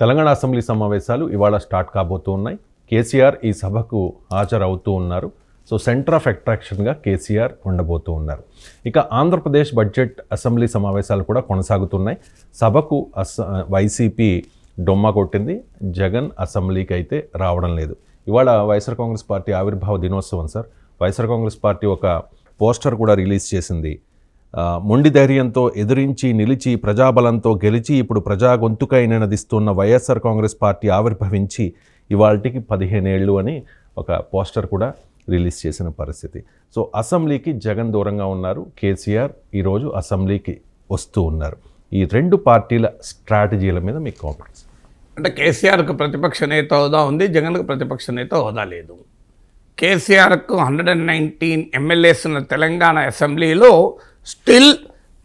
Telangana assembly సమావేశాలు ఇవాళ start కాబోతూ ఉన్నాయి కేసీఆర్ ఈ సభకు హాజరవుతూ ఉన్నారు. సో సెంటర్ ఆఫ్ అట్రాక్షన్గా కేసీఆర్ ఉండబోతూ ఉన్నారు. ఇక ఆంధ్రప్రదేశ్ బడ్జెట్ అసెంబ్లీ సమావేశాలు కూడా కొనసాగుతున్నాయి. సభకు అస వైసీపీ డొమ్మ కొట్టింది. జగన్ అసెంబ్లీకి అయితే రావడం లేదు. ఇవాళ వైఎస్ఆర్ కాంగ్రెస్ పార్టీ ఆవిర్భావ దినోత్సవం సార్. వైఎస్ఆర్ కాంగ్రెస్ పార్టీ ఒక పోస్టర్ కూడా రిలీజ్ చేసింది. మొండి ధైర్యంతో ఎదిరించి నిలిచి ప్రజాబలంతో గెలిచి ఇప్పుడు ప్రజా గొంతుకై నినదిస్తున్న వైఎస్ఆర్ కాంగ్రెస్ పార్టీ ఆవిర్భవించి ఇవాళకి పదిహేనేళ్ళు అని ఒక పోస్టర్ కూడా రిలీజ్ చేసిన పరిస్థితి. సో అసెంబ్లీకి జగన్ దూరంగా ఉన్నారు. కేసీఆర్ ఈరోజు అసెంబ్లీకి వస్తూ ఉన్నారు. ఈ రెండు పార్టీల స్ట్రాటజీల మీద మీకు కామెంట్స్ అంటే కేసీఆర్కు ప్రతిపక్ష నేత హోదా ఉంది జగన్కు ప్రతిపక్ష నేత హోదా లేదు. కేసీఆర్కు హండ్రెడ్ అండ్ నైన్టీన్ ఎమ్మెల్యేస్ ఉన్న తెలంగాణ అసెంబ్లీలో స్టిల్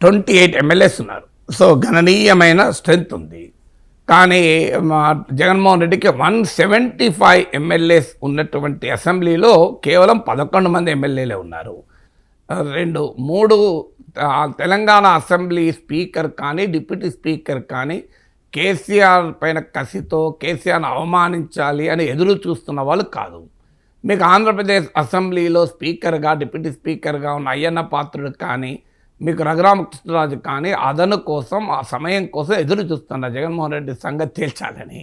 ట్వంటీ ఎయిట్ ఎమ్మెల్యేస్ ఉన్నారు. సో గణనీయమైన స్ట్రెంగ్త్ ఉంది. కానీ మా జగన్మోహన్ రెడ్డికి వన్ సెవెంటీ ఫైవ్ ఎమ్మెల్యేస్ ఉన్నటువంటి అసెంబ్లీలో కేవలం పదకొండు మంది ఎమ్మెల్యేలే ఉన్నారు. రెండు మూడు తెలంగాణ అసెంబ్లీ స్పీకర్ కానీ డిప్యూటీ స్పీకర్ కానీ కేసీఆర్ పైన కసితో కేసీఆర్ని అవమానించాలి అని ఎదురు చూస్తున్న వాళ్ళు కాదు. మీకు ఆంధ్రప్రదేశ్ అసెంబ్లీలో స్పీకర్గా డిప్యూటీ స్పీకర్గా ఉన్న అయ్యన్న పాత్రుడు కానీ మీకు రఘురామకృష్ణరాజు కానీ అదను కోసం ఆ సమయం కోసం ఎదురు చూస్తున్న జగన్మోహన్ రెడ్డి సంగతి తేల్చాలని.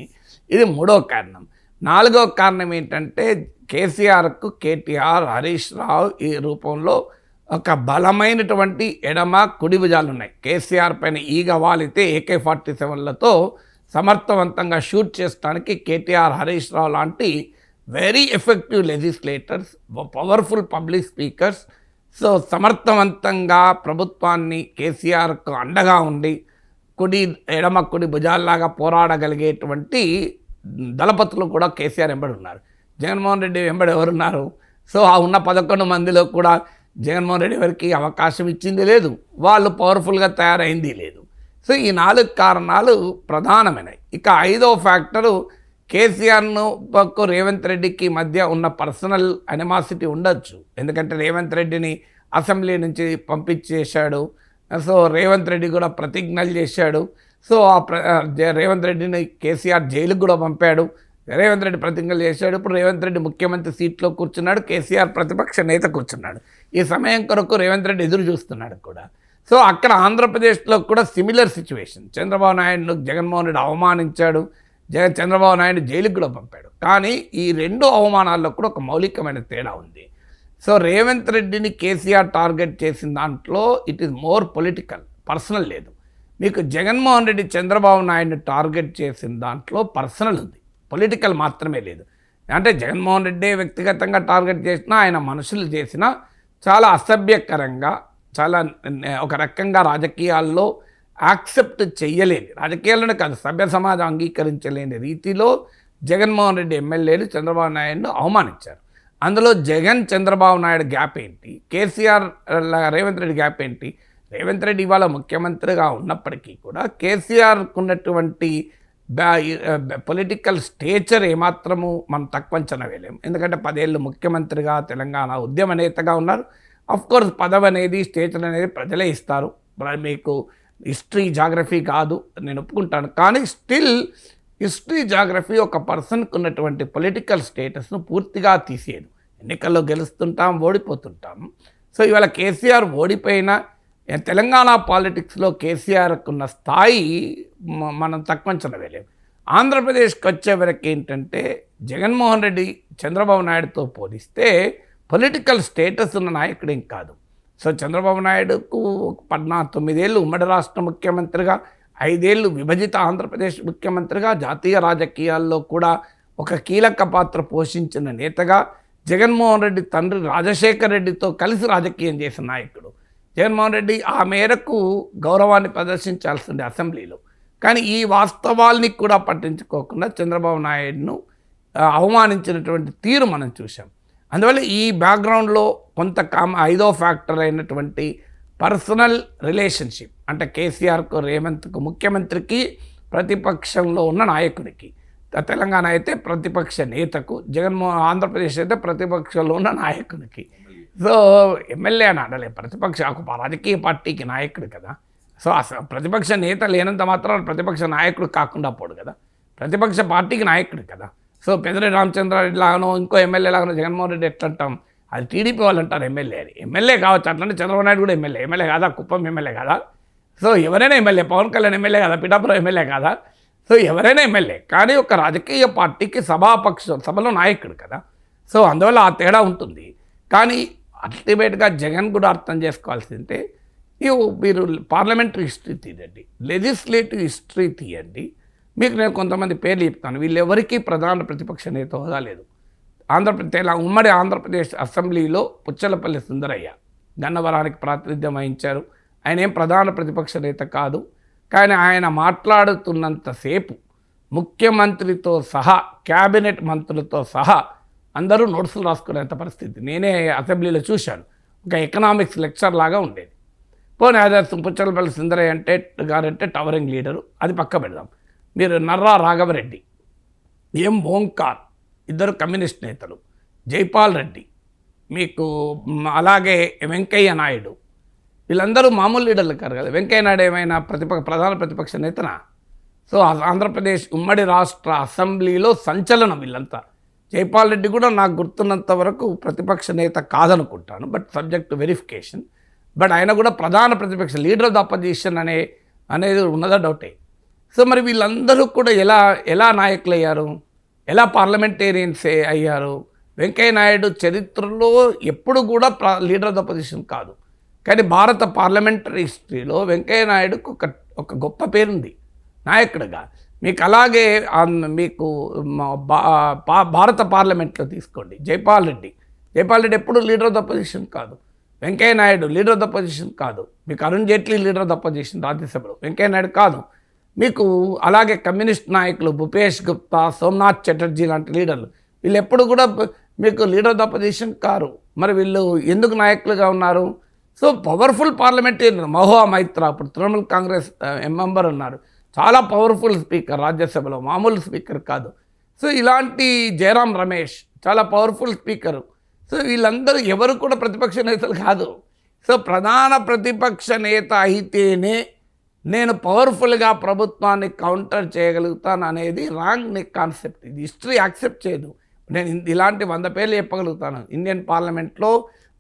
ఇది మూడో కారణం. నాలుగో కారణం ఏంటంటే కేసీఆర్కు కేటీఆర్ హరీష్ రావు ఈ రూపంలో ఒక బలమైనటువంటి ఎడమ కుడి భుజాలు ఉన్నాయి. కేసీఆర్ పైన ఈగ వాలితే ఏకే ఫార్టీ సెవెన్లతో సమర్థవంతంగా షూట్ చేసడానికి కేటీఆర్ హరీష్ రావు లాంటి very effective legislators powerful public speakers so సమర్థవంతంగా ప్రభుత్వాన్ని కేసీఆర్కు అండగా ఉండి కుడి ఎడమ కుడి భుజాల్లాగా పోరాడగలిగేటువంటి దళపతులు కూడా కేసీఆర్ వెంబడి ఉన్నారు. జగన్మోహన్ రెడ్డి వెంబడి ఎవరున్నారు? సో ఆ ఉన్న పదకొండు మందిలో కూడా జగన్మోహన్ రెడ్డి వారికి అవకాశం ఇచ్చింది లేదు. వాళ్ళు పవర్ఫుల్గా తయారైంది లేదు. సో ఈ నాలుగు కారణాలు ప్రధానమైనవి. ఇక ఐదో ఫ్యాక్టరు కేసీఆర్ను పక్కు రేవంత్ రెడ్డికి మధ్య ఉన్న పర్సనల్ అనిమాసిటీ ఉండొచ్చు. ఎందుకంటే రేవంత్ రెడ్డిని అసెంబ్లీ నుంచి పంపించేశాడు. సో రేవంత్ రెడ్డి కూడా ప్రతిజ్ఞలు చేశాడు. సో ఆ ప్ర రేవంత్ రెడ్డిని కేసీఆర్ జైలుకు కూడా పంపాడు. రేవంత్ రెడ్డి ప్రతిజ్ఞలు చేశాడు. ఇప్పుడు రేవంత్ రెడ్డి ముఖ్యమంత్రి సీట్లో కూర్చున్నాడు. కేసీఆర్ ప్రతిపక్ష నేత కూర్చున్నాడు. ఈ సమయం కొరకు రేవంత్ రెడ్డి ఎదురు చూస్తున్నాడు కూడా. సో అక్కడ ఆంధ్రప్రదేశ్లో కూడా సిమిలర్ సిచ్యువేషన్. చంద్రబాబు నాయుడును జగన్మోహన్ రెడ్డి అవమానించాడు. జగన్ చంద్రబాబు నాయుడు జైలుకు కూడా పంపాడు. కానీ ఈ రెండు అవమానాల్లో కూడా ఒక మౌలికమైన తేడా ఉంది. సో రేవంత్ రెడ్డిని కేసీఆర్ టార్గెట్ చేసిన దాంట్లో it is more political personal లేదు. మీకు జగన్మోహన్ రెడ్డి చంద్రబాబు నాయుడిని టార్గెట్ చేసిన దాంట్లో పర్సనల్ ఉంది. పొలిటికల్ మాత్రమే లేదు. అంటే జగన్మోహన్ రెడ్డి వ్యక్తిగతంగా టార్గెట్ చేసినా ఆయన మనుషులు చేసినా చాలా అసభ్యకరంగా చాలా ఒక రకంగా రాజకీయాల్లో యాక్సెప్ట్ చేయలేని రాజకీయాలను కాదు సభ్య సమాజం అంగీకరించలేని రీతిలో జగన్మోహన్ రెడ్డి ఎమ్మెల్యేలు చంద్రబాబు నాయుడును అవమానించారు. అందులో జగన్ చంద్రబాబు నాయుడు గ్యాప్ ఏంటి? కేసీఆర్ రేవంత్ రెడ్డి గ్యాప్ ఏంటి? రేవంత్ రెడ్డి ఇవాళ ముఖ్యమంత్రిగా ఉన్నప్పటికీ కూడా కేసీఆర్కు ఉన్నటువంటి పొలిటికల్ స్టేచర్ ఏమాత్రము మనం తక్కువ అంచనా వేయలేము ఎందుకంటే పదేళ్ళు ముఖ్యమంత్రిగా తెలంగాణ ఉద్యమ నేతగా ఉన్నారు. అఫ్కోర్స్ పదవి అనేది స్టేచర్ అనేది ప్రజలే ఇస్తారు. మీకు హిస్టరీ జాగ్రఫీ కాదు నేను ఒప్పుకుంటాను. కానీ స్టిల్ హిస్టరీ జాగ్రఫీ ఒక పర్సన్కి ఉన్నటువంటి పొలిటికల్ స్టేటస్ను పూర్తిగా తీసేయదు. ఎన్నికల్లో గెలుస్తుంటాం ఓడిపోతుంటాం. సో ఇవాళ కేసీఆర్ ఓడిపోయినా తెలంగాణ పాలిటిక్స్లో కేసీఆర్కు ఉన్న స్థాయి మనం తక్కువ అంచనా వేయలేము ఆంధ్రప్రదేశ్కి వచ్చే వరకు ఏంటంటే జగన్మోహన్ రెడ్డి చంద్రబాబు నాయుడుతో పోలిస్తే పొలిటికల్ స్టేటస్ ఉన్న నాయకుడేం కాదు. సో చంద్రబాబు నాయుడుకు పద్నా తొమ్మిదేళ్ళు ఉమ్మడి రాష్ట్ర ముఖ్యమంత్రిగా ఐదేళ్ళు విభజిత ఆంధ్రప్రదేశ్ ముఖ్యమంత్రిగా జాతీయ రాజకీయాల్లో కూడా ఒక కీలక పాత్ర పోషించిన నేతగా జగన్మోహన్ రెడ్డి తండ్రి రాజశేఖర్ రెడ్డితో కలిసి రాజకీయం చేసిన నాయకుడు. జగన్మోహన్ రెడ్డి ఆ మేరకు గౌరవాన్ని ప్రదర్శించాల్సింది అసెంబ్లీలో. కానీ ఈ వాస్తవాల్ని కూడా పట్టించుకోకుండా చంద్రబాబు నాయుడును అవమానించినటువంటి తీరు మనం చూసాం అందువల్ల ఈ బ్యాక్గ్రౌండ్లో కొంత కామ ఐదో ఫ్యాక్టర్ అయినటువంటి పర్సనల్ రిలేషన్షిప్ అంటే కేసీఆర్కు రేవంత్కు ముఖ్యమంత్రికి ప్రతిపక్షంలో ఉన్న నాయకుడికి. తెలంగాణ అయితే ప్రతిపక్ష నేతకు జగన్మోహన్ ఆంధ్రప్రదేశ్ అయితే ప్రతిపక్షంలో ఉన్న నాయకుడికి సో ఎమ్మెల్యే అని అనలే ప్రతిపక్ష ఒక రాజకీయ పార్టీకి నాయకుడు కదా. సో అసలు ప్రతిపక్ష నేత లేనంత మాత్రం ప్రతిపక్ష నాయకుడు కాకుండా పోడు కదా. ప్రతిపక్ష పార్టీకి నాయకుడు కదా. సో పెద్దిరెడ్డి రామచంద్రారెడ్డి లాగానో ఇంకో ఎమ్మెల్యే లాగానో జగన్మోహన్ రెడ్డి ఎట్లా అంటాం అది టీడీపీ వాళ్ళు అంటారు ఎమ్మెల్యే అని. ఎమ్మెల్యే కావచ్చు అట్లంటే చంద్రబాబు నాయుడు కూడా ఎమ్మెల్యే. ఎమ్మెల్యే కాదా? కుప్పం ఎమ్మెల్యే కాదా? సో ఎవరైనా ఎమ్మెల్యే పవన్ కళ్యాణ్ ఎమ్మెల్యే కాదా? పిఠాపురం ఎమ్మెల్యే కాదా? సో ఎవరైనా ఎమ్మెల్యే. కానీ ఒక రాజకీయ పార్టీకి సభాపక్ష సభలో నాయకుడు కదా. సో అందువల్ల ఆ తేడా ఉంటుంది. కానీ అల్టిమేట్గా జగన్ కూడా అర్థం చేసుకోవాల్సిందే ఇవి మీరు పార్లమెంటరీ హిస్టరీ తీయండి లెజిస్లేటివ్ హిస్టరీ తీయండి. మీకు నేను కొంతమంది పేర్లు చెప్తాను. వీళ్ళెవరికీ ప్రధాన ప్రతిపక్ష నేత హోదా లేదు. ఆంధ్రప్రదేశ్ తెలంగాణ ఉమ్మడి ఆంధ్రప్రదేశ్ అసెంబ్లీలో పుచ్చలపల్లి సుందరయ్య గన్నవరానికి ప్రాతినిధ్యం వహించారు. ఆయన ఏం ప్రధాన ప్రతిపక్ష నేత కాదు. కానీ ఆయన మాట్లాడుతున్నంతసేపు ముఖ్యమంత్రితో సహా క్యాబినెట్ మంత్రులతో సహా అందరూ నోట్సులు రాసుకునేంత పరిస్థితి. నేనే అసెంబ్లీలో చూశాను. ఒక ఎకనామిక్స్ లెక్చర్ లాగా ఉండేది. పోనీ అదే పుచ్చలపల్లి సుందరయ్య అంటే గారంటే టవరింగ్ లీడరు. అది పక్క పెడదాం మీరు నర్రా రాఘవరెడ్డి ఎం ఓంకార్ ఇద్దరు కమ్యూనిస్ట్ నేతలు జైపాల్ రెడ్డి మీకు అలాగే వెంకయ్య నాయుడు వీళ్ళందరూ మామూలు లీడర్లు కారు కదా. వెంకయ్య నాయుడు ఏమైనా ప్రతిపక్ష ప్రధాన ప్రతిపక్ష నేతనా? సో ఆంధ్రప్రదేశ్ ఉమ్మడి రాష్ట్ర అసెంబ్లీలో సంచలనం వీళ్ళంతా. జైపాల్ రెడ్డి కూడా నాకు గుర్తున్నంత వరకు ప్రతిపక్ష నేత కాదనుకుంటాను బట్ సబ్జెక్ట్ వెరిఫికేషన్. బట్ ఆయన కూడా ప్రధాన ప్రతిపక్ష లీడర్ ఆఫ్ ద అపోజిషన్ అనే అనేది ఉన్నదా డౌటే? సో మరి వీళ్ళందరూ కూడా ఎలా ఎలా నాయకులు అయ్యారు ఎలా పార్లమెంటేరియన్స్ అయ్యారు? వెంకయ్య నాయుడు చరిత్రలో ఎప్పుడు కూడా లీడర్ ఆఫ్ ద పొజిషన్ కాదు. కానీ భారత పార్లమెంటరీ హిస్టరీలో వెంకయ్య నాయుడుకు ఒక ఒక గొప్ప పేరుంది. నాయకుడిగా. మీకు అలాగే మీకు భారత పార్లమెంట్లో తీసుకోండి. జైపాల్ రెడ్డి. జైపాల్ రెడ్డి ఎప్పుడు లీడర్ ఆఫ్ ద పొజిషన్ కాదు. Venkaiah Naidu leader of the position కాదు. మీకు Arun Jaitley leader of the position రాజ్యసభలో. వెంకయ్య నాయుడు కాదు. మీకు అలాగే కమ్యూనిస్ట్ నాయకులు భూపేష్ గుప్తా సోమనాథ్ చటర్జీ లాంటి లీడర్లు. వీళ్ళు ఎప్పుడు కూడా మీకు లీడర్ ఆఫ్ ద పొజిషన్ కారు. మరి వీళ్ళు ఎందుకు నాయకులుగా ఉన్నారు? So powerful parliamentarian Mahua Moitra ఇప్పుడు తృణమూల్ కాంగ్రెస్ మెంబర్ ఉన్నారు. చాలా పవర్ఫుల్ స్పీకర్ రాజ్యసభలో మామూలు స్పీకర్ కాదు. సో ఇలాంటి జయరాం రమేష్ చాలా పవర్ఫుల్ స్పీకరు. సో వీళ్ళందరూ ఎవరు కూడా ప్రతిపక్ష నేతలు కాదు. సో ప్రధాన ప్రతిపక్ష నేత అయితేనే నేను పవర్ఫుల్గా ప్రభుత్వాన్ని కౌంటర్ చేయగలుగుతాను అనేది రాంగ్ కాన్సెప్ట్. ఇది హిస్టరీ యాక్సెప్ట్ చేయదు. నేను ఇలాంటి వంద పేర్లు చెప్పగలుగుతాను. ఇండియన్ పార్లమెంట్లో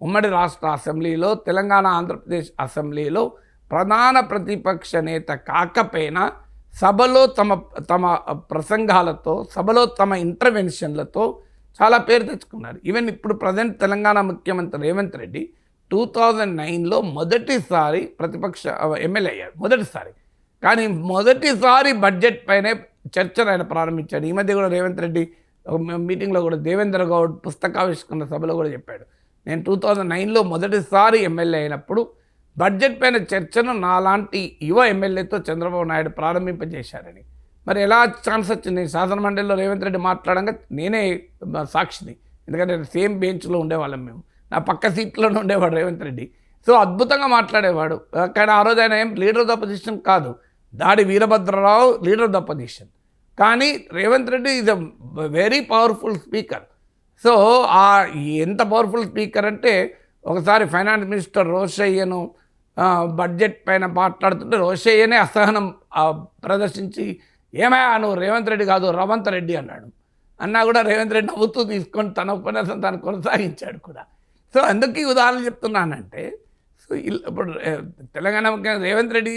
ఉమ్మడి రాష్ట్ర అసెంబ్లీలో తెలంగాణ ఆంధ్రప్రదేశ్ అసెంబ్లీలో ప్రధాన ప్రతిపక్ష నేత కాకపోయినా సభలో తమ తమ ప్రసంగాలతో సభలో తమ ఇంటర్వెన్షన్లతో చాలా పేరు తెచ్చుకున్నారు. ఈవెన్ ఇప్పుడు ప్రజెంట్ తెలంగాణ ముఖ్యమంత్రి రేవంత్ రెడ్డి టూ థౌజండ్ నైన్లో మొదటిసారి ప్రతిపక్ష ఎమ్మెల్యే అయ్యాడు మొదటిసారి. కానీ మొదటిసారి బడ్జెట్ పైనే చర్చను ఆయన ప్రారంభించాడు. ఈ మధ్య కూడా రేవంత్ రెడ్డి మీటింగ్లో కూడా దేవేంద్ర గౌడ్ పుస్తకావిష్కరణ సభలో కూడా చెప్పాడు. నేను టూ థౌజండ్ నైన్లో మొదటిసారి ఎమ్మెల్యే అయినప్పుడు బడ్జెట్ పైన చర్చను నాలాంటి యువ ఎమ్మెల్యేతో చంద్రబాబు నాయుడు ప్రారంభింపజేశారని. మరి ఎలా ఛాన్స్ వచ్చింది? శాసనమండలిలో రేవంత్ రెడ్డి మాట్లాడంగా నేనే సాక్షిని. ఎందుకంటే సేమ్ బెంచ్లో ఉండేవాళ్ళం మేము. నా పక్క సీట్లోనే ఉండేవాడు రేవంత్ రెడ్డి. సో అద్భుతంగా మాట్లాడేవాడు. కానీ ఆ రోజు ఆయన ఏం లీడర్ ఆఫ్ ద పొజిషన్ కాదు. Dadi Veerabhadrarao leader of the position కానీ Revanth Reddy is a very powerful speaker so ఆ ఎంత పవర్ఫుల్ స్పీకర్ అంటే ఒకసారి ఫైనాన్స్ మినిస్టర్ రోషయ్యను బడ్జెట్ పైన మాట్లాడుతుంటే రోషయ్యనే అసహనం ప్రదర్శించి ఏమయ్యా నువ్వు రేవంత్ రెడ్డి కాదు రవంత్ రెడ్డి అన్నాడు. అన్నా కూడా రేవంత్ రెడ్డి నవ్వుతూ తీసుకొని తన ఉపన్యాసం తను కొనసాగించాడు కూడా. సో అందుకే ఉదాహరణ చెప్తున్నానంటే సో ఇప్పుడు తెలంగాణ ముఖ్యమంత్రి రేవంత్ రెడ్డి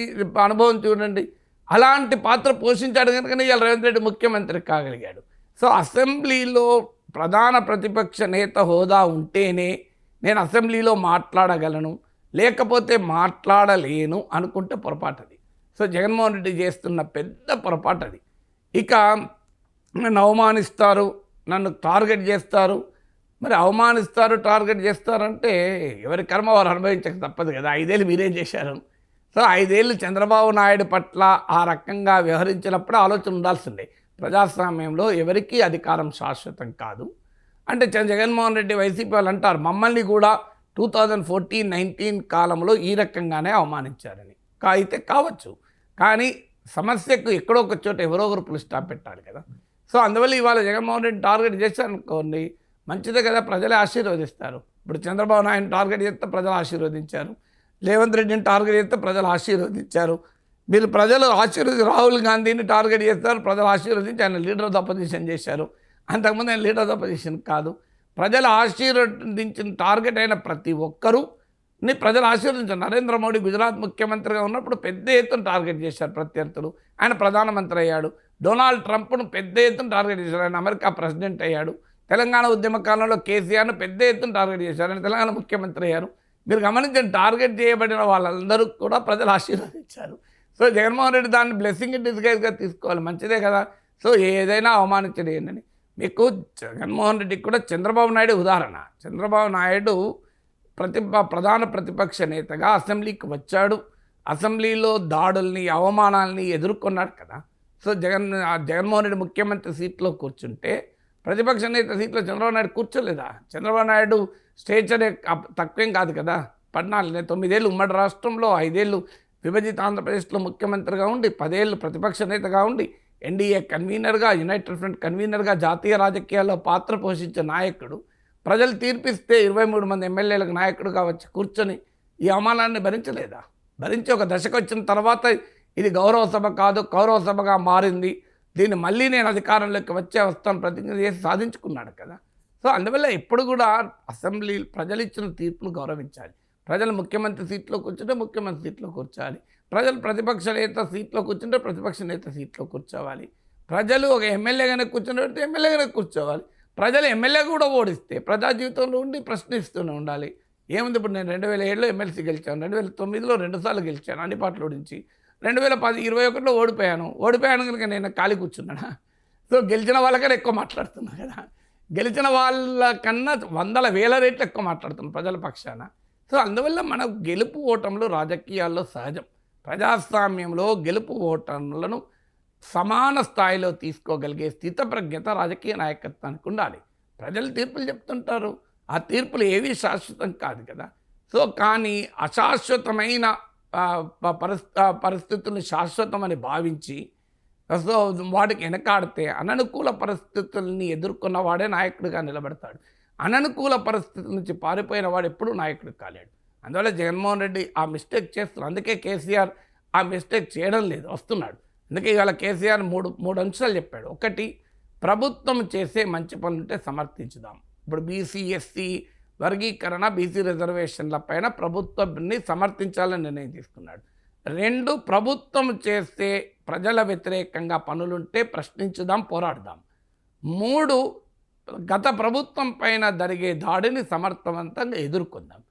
అనుభవం చూడండి. అలాంటి పాత్ర పోషించాడు కనుకనే ఇవాళ రేవంత్ రెడ్డి ముఖ్యమంత్రి కాగలిగాడు. సో అసెంబ్లీలో ప్రధాన ప్రతిపక్ష నేత హోదా ఉంటేనే నేను అసెంబ్లీలో మాట్లాడగలను లేకపోతే మాట్లాడలేను అనుకుంటే పొరపాటు అది సో జగన్మోహన్ రెడ్డి చేస్తున్న పెద్ద పొరపాటు అది ఇక నన్ను అవమానిస్తారు నన్ను టార్గెట్ చేస్తారు మరి అవమానిస్తారు టార్గెట్ చేస్తారంటే ఎవరి కర్మ వారు అనుభవించక తప్పదు కదా. ఐదేళ్ళు మీరేం చేశారు. సో ఐదేళ్ళు చంద్రబాబు నాయుడు పట్ల ఆ రకంగా వ్యవహరించినప్పుడు ఆలోచన ఉండాల్సిందే. ప్రజాస్వామ్యంలో ఎవరికీ అధికారం శాశ్వతం కాదు. అంటే జగన్మోహన్ రెడ్డి వైసీపీ వాళ్ళు అంటారు మమ్మల్ని కూడా టూ థౌజండ్ ఫోర్టీన్ నైన్టీన్ కాలంలో ఈ రకంగానే అవమానించారని. కా అయితే కావచ్చు. కానీ సమస్యకు ఎక్కడో ఒక చోట ఎవరో ఒకరు పులి స్టాప్ పెట్టాలి కదా. సో అందువల్ల ఇవాళ జగన్మోహన్ రెడ్డి టార్గెట్ చేశారనుకోండి మంచిదే కదా ప్రజలే ఆశీర్వదిస్తారు. ఇప్పుడు చంద్రబాబు నాయుడు టార్గెట్ చేస్తే ప్రజలు ఆశీర్వదించారు. రేవంత్ రెడ్డిని టార్గెట్ చేస్తే ప్రజలు ఆశీర్వదించారు. మీరు ప్రజలు ఆశీర్వది రాహుల్ గాంధీని టార్గెట్ చేస్తారు ప్రజలు ఆశీర్వదించి ఆయన లీడర్ ఆఫ్ అపోజిషన్ చేశారు. అంతకుముందు ఆయన లీడర్ ఆఫ్ అపోజిషన్ కాదు. ప్రజలు ఆశీర్వదించిన టార్గెట్ అయిన ప్రతి ఒక్కరూ ని ప్రజలు ఆశీర్వదించారు. నరేంద్ర మోడీ గుజరాత్ ముఖ్యమంత్రిగా ఉన్నప్పుడు పెద్ద ఎత్తున టార్గెట్ చేశారు ప్రత్యర్థులు ఆయన ప్రధానమంత్రి అయ్యాడు. డొనాల్డ్ ట్రంప్ను పెద్ద ఎత్తున టార్గెట్ చేశారు. ఆయన అమెరికా ప్రెసిడెంట్ అయ్యాడు. తెలంగాణ ఉద్యమ కాలంలో కేసీఆర్ను పెద్ద ఎత్తున టార్గెట్ చేశారు తెలంగాణ ముఖ్యమంత్రి అయ్యారు. మీరు గమనించండి టార్గెట్ చేయబడిన వాళ్ళందరూ కూడా ప్రజలు ఆశీర్వదించారు. సో జగన్మోహన్ రెడ్డి దాన్ని బ్లెస్సింగ్ డిస్గైజ్గా తీసుకోవాలి మంచిదే కదా. సో ఏదైనా అవమానించడం మీకు జగన్మోహన్ రెడ్డికి కూడా చంద్రబాబు నాయుడు ఉదాహరణ. చంద్రబాబు నాయుడు ప్రతి ప్రధాన ప్రతిపక్ష నేతగా అసెంబ్లీకి వచ్చాడు. అసెంబ్లీలో దాడుల్ని అవమానాల్ని ఎదుర్కొన్నాడు కదా. సో జగన్ ఆ జగన్మోహన్ రెడ్డి ముఖ్యమంత్రి సీట్లో కూర్చుంటే ప్రతిపక్ష నేత సీట్లో చంద్రబాబు నాయుడు కూర్చోలేదా? చంద్రబాబు నాయుడు స్టేచర్ తక్కువేం కాదు కదా. పద్నాలుగు తొమ్మిదేళ్ళు ఉమ్మడి రాష్ట్రంలో ఐదేళ్ళు విభజిత ఆంధ్రప్రదేశ్లో ముఖ్యమంత్రిగా ఉండి పదేళ్ళు ప్రతిపక్ష నేతగా ఉండి ఎన్డీఏ కన్వీనర్గా యునైటెడ్ ఫ్రంట్ కన్వీనర్గా జాతీయ రాజకీయాల్లో పాత్ర పోషించే నాయకుడు ప్రజలు తీర్పిస్తే ఇరవై మూడు మంది ఎమ్మెల్యేలకు నాయకుడుగా వచ్చి కూర్చొని ఈ అవమానాన్ని భరించలేదా? భరించి ఒక దశకు వచ్చిన తర్వాత ఇది గౌరవ సభ కాదు కౌరవ సభగా మారింది. దీన్ని మళ్ళీ నేను అధికారంలోకి వచ్చే వస్తాను ప్రతిజ్ఞ చేసి సాధించుకున్నాడు కదా. సో అందువల్ల ఎప్పుడు కూడా అసెంబ్లీ ప్రజలు ఇచ్చిన తీర్పును గౌరవించాలి. ప్రజలు ముఖ్యమంత్రి సీట్లో కూర్చుంటే ముఖ్యమంత్రి సీట్లో కూర్చోవాలి. ప్రజలు ప్రతిపక్ష నేత సీట్లో కూర్చుంటే ప్రతిపక్ష నేత సీట్లో కూర్చోవాలి. ప్రజలు ఒక ఎమ్మెల్యేగానే కూర్చుంటే ఎమ్మెల్యేగానే కూర్చోవాలి. ప్రజలు ఎమ్మెల్యే కూడా ఓడిస్తే ప్రజా జీవితంలో ఉండి ప్రశ్నిస్తూనే ఉండాలి. ఏముంది ఇప్పుడు నేను రెండు వేల ఏడులో ఎమ్మెల్సీ గెలిచాను రెండు వేల తొమ్మిదిలో రెండుసార్లు గెలిచాను అన్ని పార్టీల నుంచి రెండు వేల పది ఇరవై ఒకటిలో ఓడిపోయాను. ఓడిపోయాను కనుక నేను ఖాళీ కూర్చున్నాను? సో గెలిచిన వాళ్ళకన్నా ఎక్కువ మాట్లాడుతున్నా కదా. గెలిచిన వాళ్ళకన్నా వందల వేల రేట్లు ఎక్కువ మాట్లాడుతున్నాను ప్రజల పక్షాన. సో అందువల్ల మన గెలుపు ఓటములు రాజకీయాల్లో సహజం. ప్రజాస్వామ్యంలో గెలుపు ఓటములను సమాన స్థాయిలో తీసుకోగలిగే స్థితప్రజ్ఞత రాజకీయ నాయకత్వానికి ఉండాలి. ప్రజలు తీర్పులు చెప్తుంటారు. ఆ తీర్పులు ఏవి శాశ్వతం కాదు కదా. సో కానీ అశాశ్వతమైన పరిస్ ఆ, పరిస్థితులను శాశ్వతమని భావించి సో వాడికి వెనకాడితే అననుకూల పరిస్థితుల్ని ఎదుర్కొన్న వాడే నాయకుడిగా నిలబడతాడు. అననుకూల పరిస్థితుల నుంచి పారిపోయిన వాడు ఎప్పుడూ నాయకుడు కాలేడు. అందువల్ల జగన్మోహన్ రెడ్డి ఆ మిస్టేక్ చేస్తున్నాడు అందుకే కేసీఆర్ ఆ మిస్టేక్ చేయడం లేదు వస్తున్నాడు. అందుకే ఇవాళ కేసీఆర్ మూడు మూడు అంశాలు చెప్పాడు. ఒకటి ప్రభుత్వం చేసే మంచి పనులుంటే సమర్థించుదాం. ఇప్పుడు బీసీ ఎస్సీ వర్గీకరణ బీసీ రిజర్వేషన్ల పైన ప్రభుత్వాన్ని సమర్థించాలని నిర్ణయం తీసుకున్నాడు. రెండు ప్రభుత్వం చేస్తే ప్రజల వ్యతిరేకంగా పనులుంటే ప్రశ్నించుదాం పోరాడదాం. మూడు గత ప్రభుత్వం పైన జరిగే దాడిని సమర్థవంతంగా ఎదుర్కొందాం.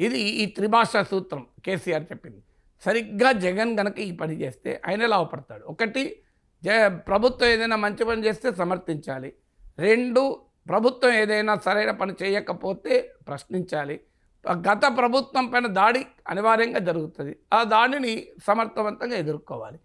ఇది ఈ త్రిభాషా సూత్రం కేసీఆర్ చెప్పింది. సరిగ్గా జగన్ గనక ఈ పని చేస్తే ఆయన లాభపడతాడు ఒకటి జ ప్రభుత్వం ఏదైనా మంచి పని చేస్తే సమర్థించాలి. రెండు ప్రభుత్వం ఏదైనా సరైన పని చేయకపోతే ప్రశ్నించాలి. గత ప్రభుత్వం పైన దాడి అనివార్యంగా జరుగుతుంది. ఆ దాడిని సమర్థవంతంగా ఎదుర్కోవాలి.